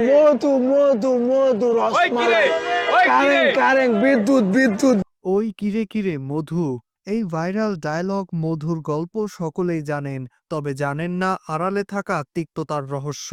মধু মধু মধু rasmalai current current বিদ্যুৎ বিদ্যুৎ। ওই কিরে কিরে মধু। এই ভাইরাল ডায়লগ মধুর গল্প সকলেই জানেন। তবে জানেন না আড়ালে থাকা তিক্ততার রহস্য,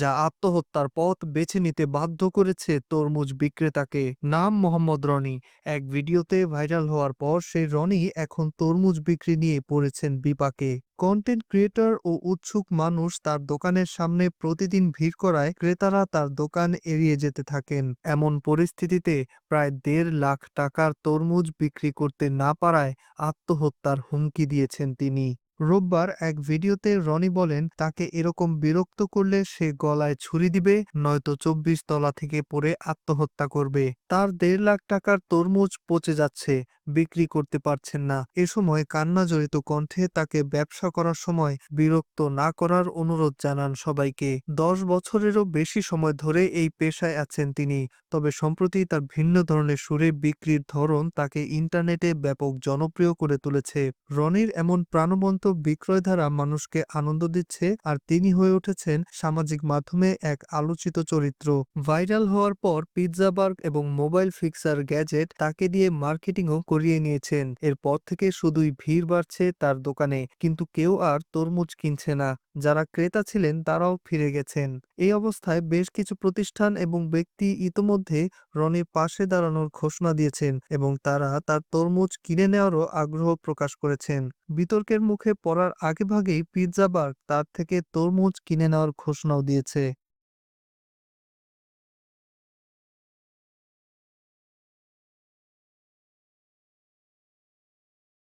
যা আত্মহত্যার পথ বেছে নিতে বাধ্য করেছে তরমুজ বিক্রেতাকে। নাম মোহাম্মদ রনি। এক ভিডিওতে ভাইরাল হওয়ার পর সেই রনি এখন তরমুজ বিক্রি নিয়ে পড়েছেন বিপাকে। কন্টেন্ট ক্রিয়েটর ও উৎসুক মানুষ তার দোকানের সামনে প্রতিদিন ভিড় করায় ক্রেতারা তার দোকান এড়িয়ে যেতে থাকেন। এমন পরিস্থিতিতে প্রায় দেড় লাখ টাকার তরমুজ বিক্রি করতে না পারায় আত্মহত্যার হুমকি দিয়েছেন তিনি। রোববার এক ভিডিওতে রনি বলেন, তাকে এরকম বিরক্ত করলে সে গলায় ছুরি দিবে, নয়তো চব্বিশ তলা থেকে পড়ে আত্মহত্যা করবে। তার দেড় লাখ টাকার তরমুজ পচে যাচ্ছে। বিক্রি করতে পারছেন না। এ সময় কান্না জড়িত কণ্ঠে তাকে ব্যবসা করার সময় বিরক্ত না করার অনুরোধ জানান সবাইকে। দশ বছরেরও বেশি সময় ধরে এই পেশায় আছেন তিনি। তবে সম্প্রতি তার ভিন্ন ধরনের সুরে বিক্রির ধরন তাকে ইন্টারনেটে ব্যাপক জনপ্রিয় করে তুলেছে। রনির এমন প্রাণবন্ত বিক্রয় ধারা মানুষকে আনন্দ দিচ্ছে আর তিনি হয়ে উঠেছেন সামাজিক মাধ্যমে এক আলোচিত চরিত্র। ভাইরাল হওয়ার পর পিৎজা বার্গ এবং মোবাইল ফিক্সার গ্যাজেট তাকে দিয়ে মার্কেটিংও করিয়ে নিয়েছেন। এরপর থেকে শুধুই ভিড় বাড়ছে তার দোকানে, কিন্তু কেউ আর তরমুজ কিনছে না। যারা ক্রেতা ছিলেন তারাও ফিরে গেছেন। এই অবস্থায় বেশ কিছু প্রতিষ্ঠান এবং ব্যক্তি ইতোমধ্যে রনির পাশে দাঁড়ানোর ঘোষণা দিয়েছেন এবং তারা তার তরমুজ কিনে নেওয়ারও আগ্রহ প্রকাশ করেছেন। বিতর্কের মুখে পড়ার আগেভাগেই পিৎজা বার্গ তার থেকে তরমুজ কিনে নেওয়ার ঘোষণাও দিয়েছে।